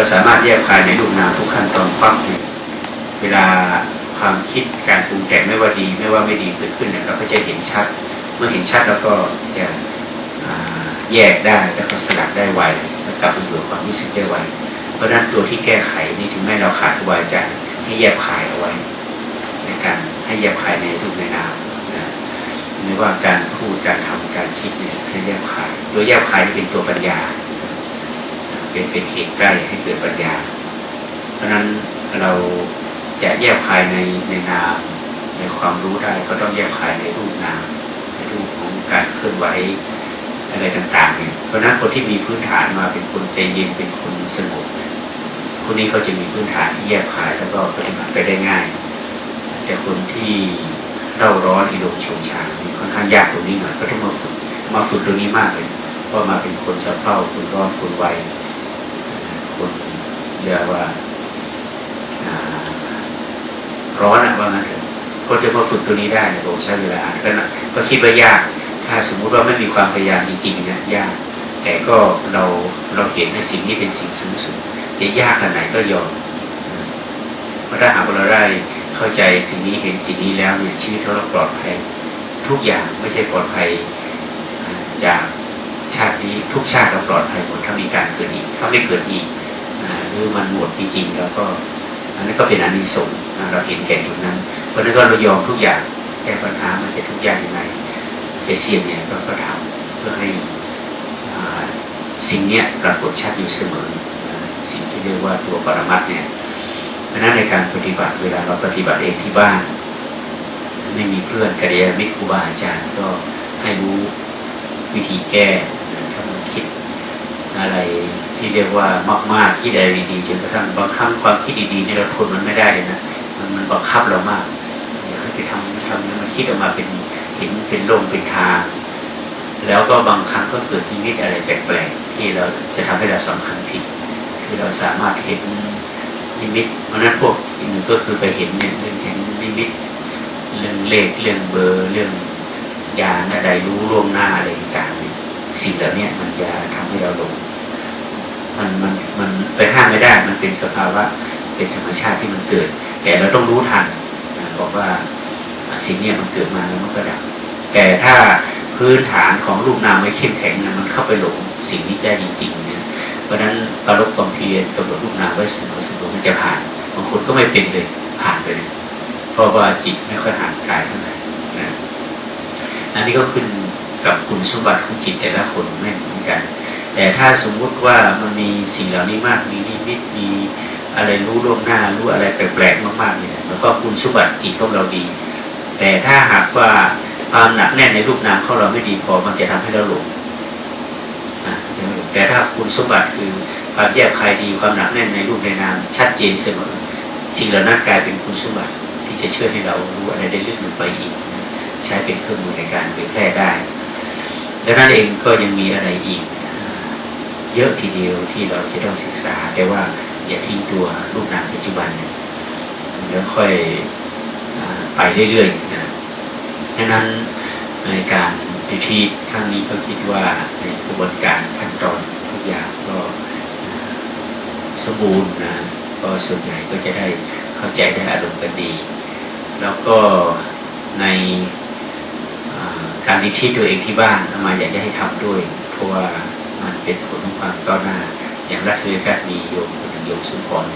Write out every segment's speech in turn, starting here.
เราสามารถแยกคายในรูปนามทุกขั้นตอนปั๊บเนี่ยเวลาความคิดการปรุงแต่งไม่ว่าดีไม่ว่าไม่ดีเกิดขึ้นเนี่ยเราก็จะเห็นชัด เมื่อเห็นชัดแล้วก็จะแยกได้แล้วก็สลัดได้ไวแล้วกลับมาอยู่ความรู้สึกได้ไวเพราะนั้นตัวที่แก้ไขนี่ถึงแม้เราขาดครูบาอาจให้แยกคายเอาไว้ ในการให้แยกคายในรูปในนามนะไม่ว่าการพูดการทำการคิดเนี่ยให้แยกคายโดยแยกคายนี่เป็นตัวปัญญา เป็นเป็นเหตุใกล้ให้เกิดปัญญา เพราะนั้นเราจะแยกคายในในนามในความรู้ได้ก็ต้องแยกคายในรูปนามในรูปของการเคลื่อนไหวอะไรต่างๆเนี่ยเพราะนั้นคนที่มีพื้นฐานมาเป็นคนใจเย็นเป็นคนสงบคนนี้เขาจะมีพื้นฐานที่แยกคายแล้วก็ปฏิบัติไปได้ง่าย แต่คนที่เร่าร้อนอิโดมชงชางนี่ค่อนข้างยากตรงนี้หน่อยก็ต้องมาฝึกมาฝึกตรงนี้มากเลยเพราะมาเป็นคนสะเพร่าคนร้อนคนไว เรียกว่าร้อนอะว่างั้นเถอะก็จะมาฝึกตัวนี้ได้เนี่ยผมใช้เวลาก็นะก็คิดว่ายาก ถ้าสมมุติว่าไม่มีความพยายามจริงๆเนี่ยยาก แต่ก็เราเราเห็นในสิ่งนี้เป็นสิ่งสูงสุดจะยากขนาดไหนก็ยอมเพราะถ้าหากเราได้เข้าใจสิ่งนี้เห็นสิ่งนี้แล้วเนี่ยชีวิตเราปลอดภัยทุกอย่างไม่ใช่ปลอดภัยจากชาตินี้ทุกชาติเราปลอดภัยหมดถ้ามีการเกิดอีกถ้าไม่เกิดอีก หรือมันหมดจริงๆแล้วก็อันนั้นก็เป็นอนิสงส์เราเห็นแก่จุดนั้น เพราะนั้นก็เรายอมทุกอย่างแก้ปัญหามันจะทุกอย่างยังไงจะเสี่ยงเนี่ยก็ก็ทำเพื่อให้สิ่งเนี้ยปรากฏชัดอยู่เสมอสิ่งที่เรียกว่าตัวปรมัตเนี่ยเพราะนั้นในการปฏิบัติเวลาเราปฏิบัติเองที่บ้าน ไม่มีเพื่อนกัลยาณมิตรครูบาอาจารย์ก็ให้รู้วิธีแก้ อะไรที่เรียกว่ามากๆคิดอะไรดีๆจนกระทั่งบางครั้งความคิดดีๆที่เราทนมันไม่ได้เลยนะมันมันบังคับเรามากอยากให้ไปทำทำมันคิดออกมาเป็นเห็นเป็นลมเป็นทางแล้วก็บางครั้งก็เกิดนิมิตอะไรแปลกๆที่เราจะทำให้เราสำคัญผิดคือเราสามารถเห็นนิมิตเพราะฉะนั้นพวกอีกหนึ่งก็คือไปเห็นเนี่ยเรื่องเห็นนิมิตเรื่องเลขเรื่องเบอร์เรื่องยาอะไรรู้ล่วงหน้าอะไรต่างๆสิ่งเหล่านี้มันจะทำให้เราหลง มันมันมันไปห้ามไม่ได้มันเป็นสภาวะเป็นธรรมชาติที่มันเกิด แต่เราต้องรู้ทันบอกว่าสิ่งนี้มันเกิดมาแล้วมันก็ดับแต่ถ้าพื้นฐานของรูปนามไม่เข้มแข็งเนี่ยมันเข้าไปหลงสิ่งนี้ได้จริงๆเนี่ยเพราะนั้นปรบความเพียรกำหนดรูปนามไว้เสมอเสมอมันจะผ่านบางคนก็ไม่เป็นเลยผ่านไปเลยเพราะว่าจิตไม่ค่อยห่างกายเท่าไหร่นะอันนี้ก็ขึ้นกับคุณสมบัติของจิตแต่ละคนไม่เหมือนกัน แต่ถ้าสมมุติว่ามันมีสิ่งเหล่านี้มากมีนิมิตมีอะไรรู้ล่วงหน้ารู้อะไรแปลกๆมากๆเนี่ยแล้วก็คุณสมบัติจิตของเราดี แต่ถ้าหากว่าความหนักแน่นในรูปนามของเราไม่ดีพอมันจะทำให้เราหลงอะจะหลงแต่ถ้าคุณสมบัติคือความแยกคายดีความหนักแน่นในรูปในนามชัดเจนเสมอสิ่งเหล่านั้นกลายเป็นคุณสมบัติที่จะช่วยให้เรารู้อะไรได้ลึกลงไปอีก ใช้เป็นเครื่องมือในการเผยแพร่ได้ดังนั้นเองก็ยังมีอะไรอีก เยอะทีเดียวที่เราจะต้องศึกษา แต่ว่าอย่าทิ้งตัวรูปนามปัจจุบันเนี่ยแล้วค่อยอไปเรื่อยๆนะดังนั้นในการพิธีครั้งนี้ก็คิดว่าในกระบวนการขั้นตอนทุกอย่างก็สมบูรณ์นะก็ส่วนใหญ่ก็จะได้เข้าใจได้อารมณ์กันดี แล้วก็ในการพิธีตัวเองที่บ้านมาอยากจะให้ทำด้วย เพราะว่า มันเป็นผลของความก้าวหน้า อย่างรัสเซียกัสมีโยมคนหนึ่งโยมสุนทร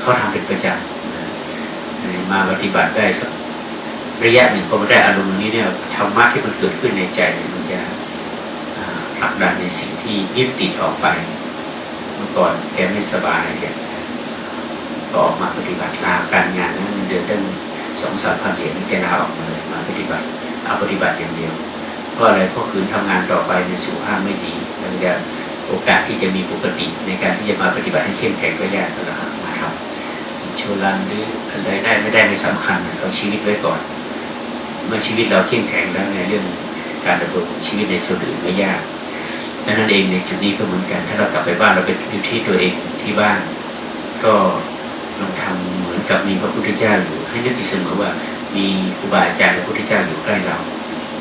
เขาทำเป็นประจำมาปฏิบัติได้สักระยะหนึ่งพอมาได้อารมณ์นี้เนี่ยธรรมะที่มันเกิดขึ้นในใจเนี่ยมันจะผลักดันในสิ่งที่ยึดติดออกไป เมื่อก่อนแกไม่สบายแกก็ออกมาปฏิบัติลาการงานนั้นเงินเดือนตั้งสองสามพันเหรียญแกลาออกมาเลยมาปฏิบัติเอาปฏิบัติอย่างเดียว เพราะอะไรเพราะคืนทำงานต่อไปในสุขภาพไม่ดีมันจะโอกาสที่จะมีปกติในการที่จะมาปฏิบัติให้เข้มแข็งก็ยากแล้วมาทำโชว์รันหรืออะไรได้ไม่ได้ไม่สำคัญเอาชีวิตไว้ก่อน เมื่อชีวิตเราเข้มแข็งแล้วในเรื่องการดำรงชีวิตในส่วนอื่นไม่ยากดังนั้นเองในจุดนี้ก็เหมือนกัน ถ้าเรากลับไปบ้านเราเป็นอยู่ที่ตัวเองที่บ้าน ก็ลองทำเหมือนกับมีพระพุทธเจ้าอยู่ให้นึกอยู่เสมอว่ามีครูบาอาจารย์พระพุทธเจ้าอยู่ใกล้เรา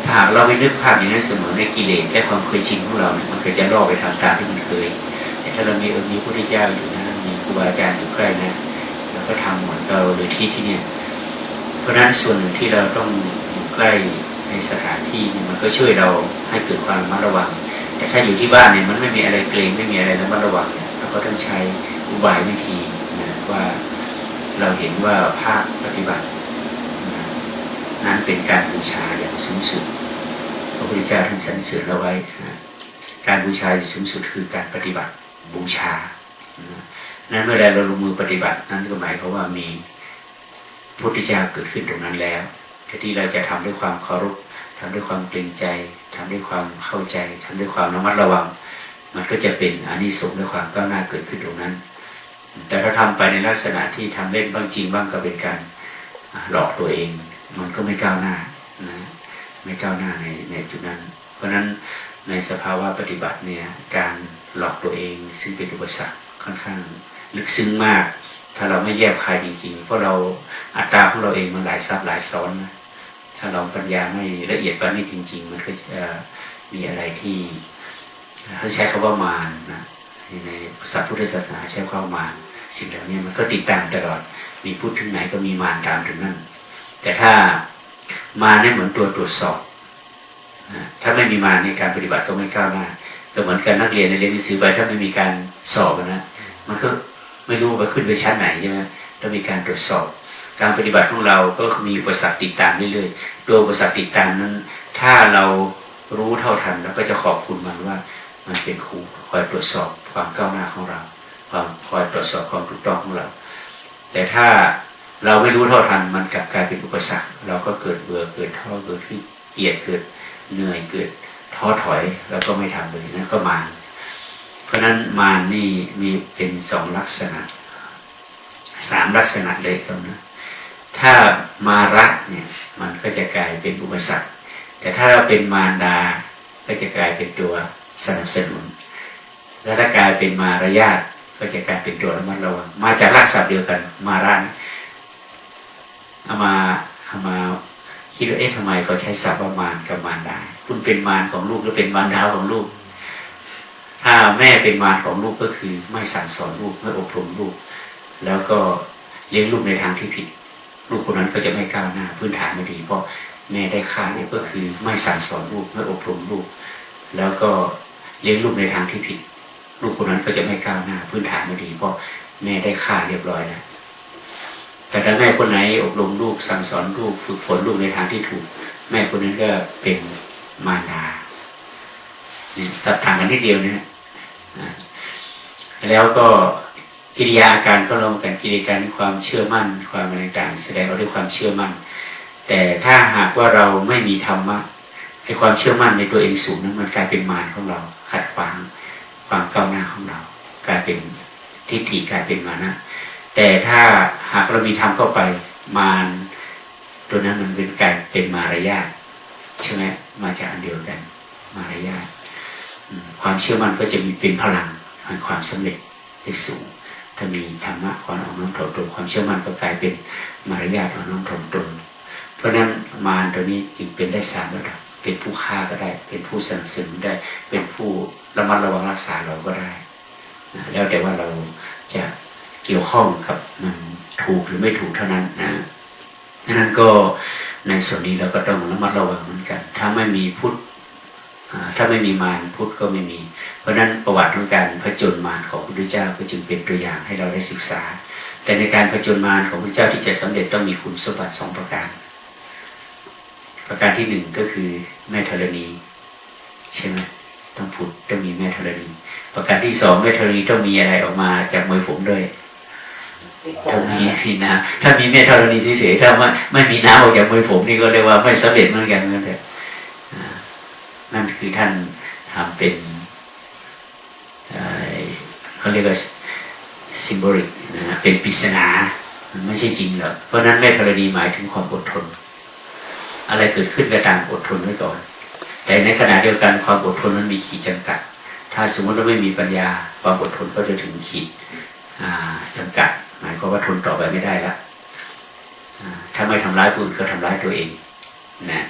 ถ้าหากเราไม่นึกภาพอย่างนั้นเสมอในกิเลสแค่ความเคยชินของเราเนี่ยมันก็จะล่อไปทำตามที่มันเคย แต่ถ้าเรามีออมีพระพุทธเจ้าอยู่นะมีครูบาอาจารย์อยู่ใกล้นะเราก็ทำเหมือนเราเลยที่ที่เนี่ยเพราะนั้นส่วนหนึ่งที่เราต้องอยู่ใกล้ในสถานที่มันก็ช่วยเราให้เกิดความระมัดระวัง แต่ถ้าอยู่ที่บ้านเนี่ยมันไม่มีอะไรเกรงไม่มีอะไรระมัดระวังเราก็ต้องใช้อุบายวิธีนะว่าเราเห็นว่าภาคปฏิบัตินั้นเป็นการบูชาอย่างสูงสุด ระพุทธเจ้าท่านสรรเสริญเราไว้นะการบูชาอย่สูงสุดคือการปฏิบัติบูชานั้นเมื่อใดเราลงมือปฏิบัตินั่นก็หมายความว่ามีพุทธเจ้าเกิดขึ้นตรงนั้นแล้วแที่เราจะทำด้วยความเคารพทำด้วยความเกรงใจทำด้วยความเข้าใจทำด้วยความระมัดระวัง มันก็จะเป็นอานิสงส์ด้วยความก้าวหน้าเกิดขึ้นตรงนั้น แต่ถ้าทำไปในลักษณะที่ทำเล่นบ้างจริงบ้างก็เป็นการหลอกตัวเอง มันก็ไม่ก้าวหน้านะ ไม่ก้าวหน้าในในจุดนั้น เพราะฉะนั้นในสภาวะปฏิบัติเนี่ยการหลอกตัวเองซึ่งเป็นอุปสรรคค่อนข้าง ลึกซึ้งมาก ถ้าเราไม่แยบคายจริงๆ เพราะเราอัตราของเราเองมันหลายซับหลายซ้อนนะถ้าเราปัญญาไม่ละเอียดปานนี้จริง ๆ มันก็จะมีอะไรที่เขาใช้คำว่ามารนะในศาสตร์พุทธศาสนาใช้คำว่ามารสิ่งเหล่านี้มันก็ติดตามตลอดมีพูดถึงไหนก็มีมารตามถึงนั่นแต่ถ้า มาเนี่ยเหมือนตัวตรวจสอบ ถ้าไม่มีมาในการปฏิบัติก็ไม่ก้าวหน้าก็เหมือนกันนักเรียนในเรียนหนังสือไปถ้าไม่มีการสอบนะมันก็ไม่รู้ว่าขึ้นไปชั้นไหนใช่ไหมต้องมีการตรวจสอบ การปฏิบัติของเราก็มีอุปสรรคติดตามเรื่อยๆตัวอุปสรรคติดตามนั้น ถ้าเรารู้เท่าทันเราก็จะขอบคุณมันว่า มันเป็นครูคอยตรวจสอบความก้าวหน้าของเราความคอยตรวจสอบความถูกต้องของเรา แต่ถ้า เราไม่รู้เท่าทันมันกลับกลายเป็นอุปสรรค เราก็เกิดเบื่อเกิดท้อเกิดขี้เกียจเกิดเหนื่อยเกิดท้อถอยแล้วก็ไม่ทำเลยนั่นก็มารเพราะฉะนั้นมารนี่มีเป็นสองลักษณะสามลักษณะเลยสมนะถ้ามารักเนี่ยมันก็จะกลายเป็นอุปสรรค แต่ถ้าเราเป็นมารดา ก็จะกลายเป็นตัวสนับสนุน และถ้ากลายเป็นมารยาทก็จะกลายเป็นตัวระมัดระวังมาจากรากศัพท์เดียวกันมารันเอามาเอามาคิดว่าเอ๊ะทำไมเขาใช้ศัพท์ว่ามารกับมารดาคุณเป็นมารของลูกหรือเป็นมารดาของลูก ถ้าแม่เป็นมารของลูกก็คือ ไม่สั่งสอนลูกไม่อบรมลูก แล้วก็เลี้ยงลูกในทางที่ผิด ลูกคนนั้นก็จะไม่ก้าวหน้า พื้นฐานไม่ดี เพราะแม่ได้ค่าเนี่ยก็คือไม่สั่งสอนลูกไม่อบรมลูก แล้วก็เลี้ยงลูกในทางที่ผิด ลูกคนนั้นก็จะไม่ก้าวหน้า พื้นฐานไม่ดี เพราะแม่ได้ค่าเรียบร้อยแล้ว แต่ถ้าแม่คนไหนอบรมลูกสั่งสอนลูกฝึกฝนลูกในทางที่ถูก แม่คนนั้นก็เป็นมารดาเนี่ยสับทางกันนิดเดียวนี่นะแล้วก็กิริยาอาการก็ลงกันกิริยาการความเชื่อมั่น ความอะไรต่างๆแสดงออกด้วยความเชื่อมั่น แต่ถ้าหากว่าเราไม่มีธรรมะไอ้ความเชื่อมั่นในตัวเองสูงนั้นมันกลายเป็นมารของเรา ขัดขวางความก้าวหน้าของเรา กลายเป็นทิฏฐิกลายเป็นมานะ แต่ถ้าหากเรามีธรรมเข้าไปมารตัวนั้นมันเป็นการเป็นมารยาทใช่ไหมมาจากอันเดียวกัน มารยาทความเชื่อมันก็จะมีเป็นพลังแห่งความสำเร็จที่สูง ถ้ามีธรรมะความอ่อนน้อมถ่อมตนความเชื่อมันก็กลายเป็นมารยาทอ่อนน้อมถ่อมตนเพราะนั้นมารตัวนี้จึงเป็นได้สามระดับเป็นผู้ฆ่าก็ได้ เป็นผู้สนับสนุนได้ เป็นผู้ระมัดระวังรักษาเราก็ได้ แล้วแต่ว่าเราจะ เกี่ยวข้องกับมันถูกหรือไม่ถูกเท่านั้นนะดังนั้นก็ในส่วนนี้เราก็ต้องระมัดระวังเหมือนกัน ถ้าไม่มีพุทธถ้าไม่มีมารพุทธก็ไม่มี เพราะฉะนั้นประวัติของการผจญมารของพระพุทธเจ้าก็จึงเป็นตัวอย่างให้เราได้ศึกษา แต่ในการผจญมารของพระเจ้าที่จะสำเร็จต้องมีคุณสมบัติสองประการ ประการที่หนึ่งก็คือแม่ธรณีใช่ไหมต้องผุดต้องมีแม่ธรณีประการที่สองแม่ธรณีต้องมีอะไรออกมาจากมวยผมด้วย ต้องมีมีน้ำถ้ามีแม่ธรณีเฉยๆถ้าไม่ไม่มีน้ำออกจากมวยผมนี่ก็เรียกว่าไม่สำเร็จเหมือนกันนั่นแหละนั่นคือท่านทำเป็นเขาเรียกว่าซิมโบลิกนะเป็นปริศนามันไม่ใช่จริงหรอกเพราะนั้นแม่ธรณีหมายถึงความอดทน อะไรเกิดขึ้นก็ตามอดทนไว้ก่อน แต่ในขณะเดียวกันความอดทนนั้นมีขีดจำกัด ถ้าสมมติเราไม่มีปัญญาความอดทนก็จะถึงขีดอ่าจำกัด หมายความว่าทนต่อไปไม่ได้แล้วถ้าไม่ทำร้ายผู้อื่นก็ทำร้ายตัวเองนะ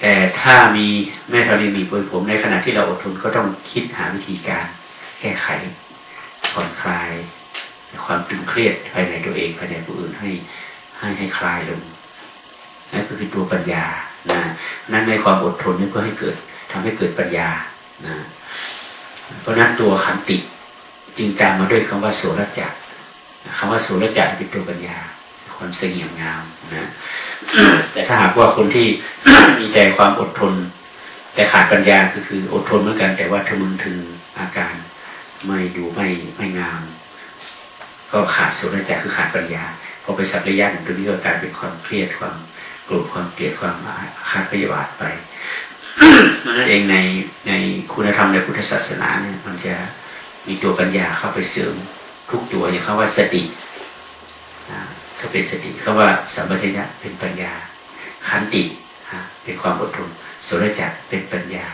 แต่ถ้ามีแม่ธรณีมีปุยผมในขณะที่เราอดทนก็ต้องคิดหาวิธีการแก้ไขผ่อนคลาย ความตึงเครียดภายในตัวเองภายในผู้อื่นให้ให้ให้คลายลงนั่นก็คือตัวปัญญานะนั่นในความอดทนนี่เพื่อให้เกิดทำให้เกิดปัญญานะเพราะนั้นตัวขันติจึงตามมาด้วยคำว่าโสรจักร คำว่าโสรจักรเป็นตัวปัญญา ความเสงี่ยมงามนะแต่ถ้าหากว่าคนที่มีแต่ความอดทน แต่ขาดปัญญาก็คืออดทนเหมือนกัน แต่ว่าทะมึงถึงอาการไม่ดูไม่ไม่งาม ก็ขาดโสรจักรคือขาดปัญญาพอไปสักระยะหนึ่งตรงนี้ก็กลายเป็นความเครียดความโกรธความเกลียดความอาฆาตพยาบาทไปนั่นเองในในคุณธรรมในพุทธศาสนาเนี่ยมันจะมีตัวปัญญาเข้าไปเสริม ทุกตัวอย่างคำว่าสติอ่าก็เป็นสติคำว่าสัมปชัญญะเป็นปัญญา ขันติเป็นความอดทนโสรจักเป็นปัญญา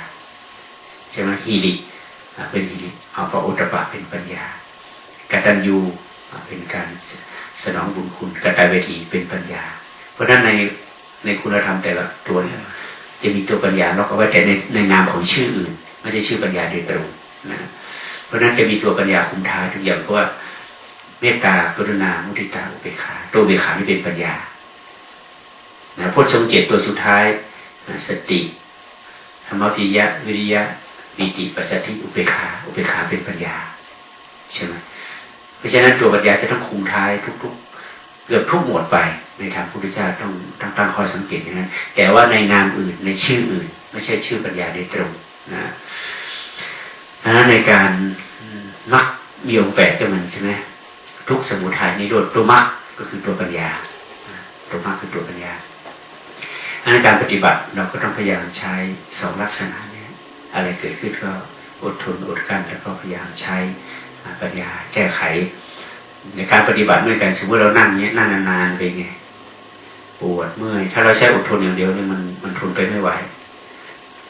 ใช่ไหมฮีริเป็นฮีริเอาปะอุตตปะเป็นปัญญากตัญญูเป็นการสสนองบุญคุณกตเวทีเป็นปัญญา เพราะฉะนั้นในในคุณธรรมแต่ละตัวเนี่ยจะมีตัวปัญญาล็อกเอาไว้แต่ในในนามของชื่ออื่น ไม่ได้ชื่อปัญญาโดยตรงนะเพราะฉะนั้นจะมีตัวปัญญาคุมท้ายทุกอย่างเพราะว่า มตตากรุณามุทิตาอุเบกขาตัวอุเบกขานี่เป็นปัญญานะพุทธทรงเจตตัวสุดท้ายนะสติธรรมวิยะวิริยะปีติปัสสัทธิอุเบกขาอุเบกขาเป็นปัญญาใช่ไหมเพราะฉะนั้นตัวปัญญาจะต้องคุมท้ายทุกๆ เกือบทุกหมวดไปในทางพุทธเจ้าต้องต้องตั้งข้อสังเกตอย่างนั้นแต่ว่าในนามอื่นในชื่ออื่น ไม่ใช่ชื่อปัญญาโดยตรงนะดังนั้นในการมักมีองค์แปดตัวมันใช่ไหม ทุกสมุทัยนิโรธตัวมักก็คือตัวปัญญาตัวมักคือตัวปัญญาดันการปฏิบัติเราก็ต้องพยายามใช้สองลักษณะนี้อะไรเกิดขึ้นก็อดทนอดกั้นแล้วก็พยายามใช้ปัญญาแก้ไข ในการปฏิบัติด้วยกันสมมติเรานั่งเนี้ยนั่งนานๆไปไงปวดเมื่อยถ้าเราใช้อดทนอย่างเดียวเนี่ยมันมันทนไปไม่ไหว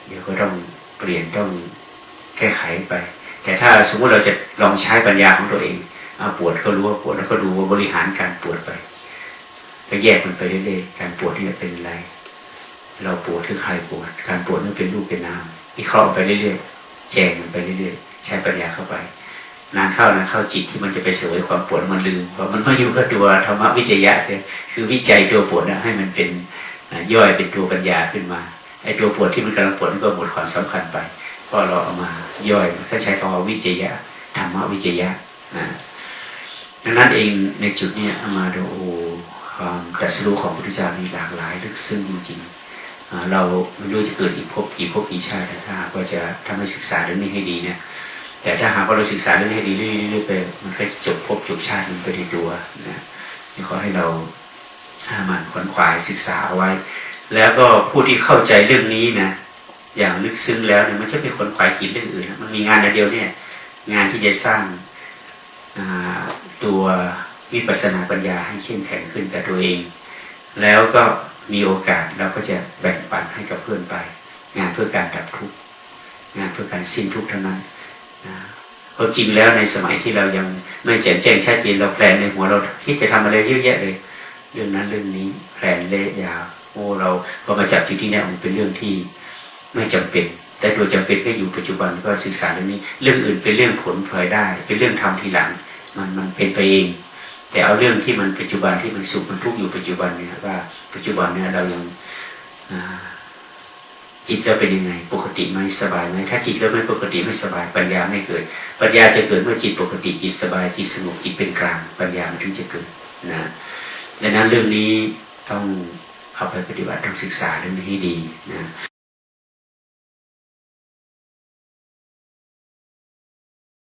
เดี๋ยวก็ต้องเปลี่ยนต้องแก้ไขไป แต่ถ้าสมมติเราจะลองใช้ปัญญาของตัวเอง ปวดก็รู้ว่าปวดแล้วก็ดูว่าบริหารการปวดไปก็แยกมันไปเรื่อยๆการปวดนี่เป็นอะไร เราปวดคือใครปวด การปวดนี่เป็นรูปเป็นนามวิเคราะห์ไปเรื่อยๆแจงมันไปเรื่อยๆใช้ปัญญาเข้าไปนานเข้านานเข้าจิตที่มันจะไปเสวยความปวดมันลืมเพราะมันไม่อยู่กับตัวธรรมวิจยะเสียคือวิจัยตัวปวดนะให้มันเป็นย่อยเป็นตัวปัญญาขึ้นมาไอ้ตัวปวดที่มันกำลังปวดมันก็หมดความสำคัญไปเพราะเราเอามาย่อยถ้าใช้คำว่าวิจยะธรรมวิจยะนะ ดังนั้นเองในจุดนี้อามาดูโอ้ความตรัสรู้ของพระพุทธเจ้ามีหลากหลายลึกซึ้งจริงๆ เราไม่รู้จะเกิดอีกภพกี่ภพกี่ชาติถ้าหากว่าจะทำให้ศึกษาเรื่องนี้ให้ดีเนี่ยแต่ถ้าหากว่าเราศึกษาเรื่องนี้ให้ดีเรื่อยๆไปมันก็จะจบภพจบชาติมันไปในตัวนะขอให้เราห้ามันขวนขวายศึกษาเอาไว้ แล้วก็ผู้ที่เข้าใจเรื่องนี้นะอย่างลึกซึ้งแล้วเนี่ยมันจะเป็นคนขวายกินเรื่องอื่นนะมันมีงานอันเดียวเนี่ยงานที่จะสร้างอ่า ตัววิปัสสนาปัญญาให้เข้มแข็งขึ้นกับตัวเอง แล้วก็มีโอกาสเราก็จะแบ่งปันให้กับเพื่อนไป งานเพื่อการดับทุกข์งานเพื่อการสิ้นทุกข์เท่านั้นเพราะจริงแล้วในสมัยที่เรายังไม่แจ่มแจ้งชัดเจนเราแพลนในหัวเราคิดจะทำอะไรเยอะแยะเลย เรื่องนั้นเรื่องนี้แพลนเละยาวโอ้เราพอมาจับจุดที่นี่มันเป็นเรื่องที่ไม่จำเป็น แต่ตัวจำเป็นก็อยู่ปัจจุบันก็ศึกษาเรื่องนี้ เรื่องอื่นเป็นเรื่องผลพลอยได้ เป็นเรื่องทำทีหลัง มันมันเป็นไปเอง แต่เอาเรื่องที่มันปัจจุบันที่มันสุขมันทุกข์อยู่ปัจจุบันเนี่ยว่า ปัจจุบันเนี่ยเรายังจิตเราเป็นยังไง ปกติไหมสบายไหมถ้าจิตเราไม่ปกติไม่สบายปัญญาไม่เกิด ปัญญาจะเกิดเมื่อจิตปกติจิตสบายจิตสงบจิตเป็นกลาง ปัญญามันถึงจะเกิดนะดังนั้นเรื่องนี้ต้องเข้าไปปฏิบัติต้องศึกษาเรื่องนี้ให้ดีนะ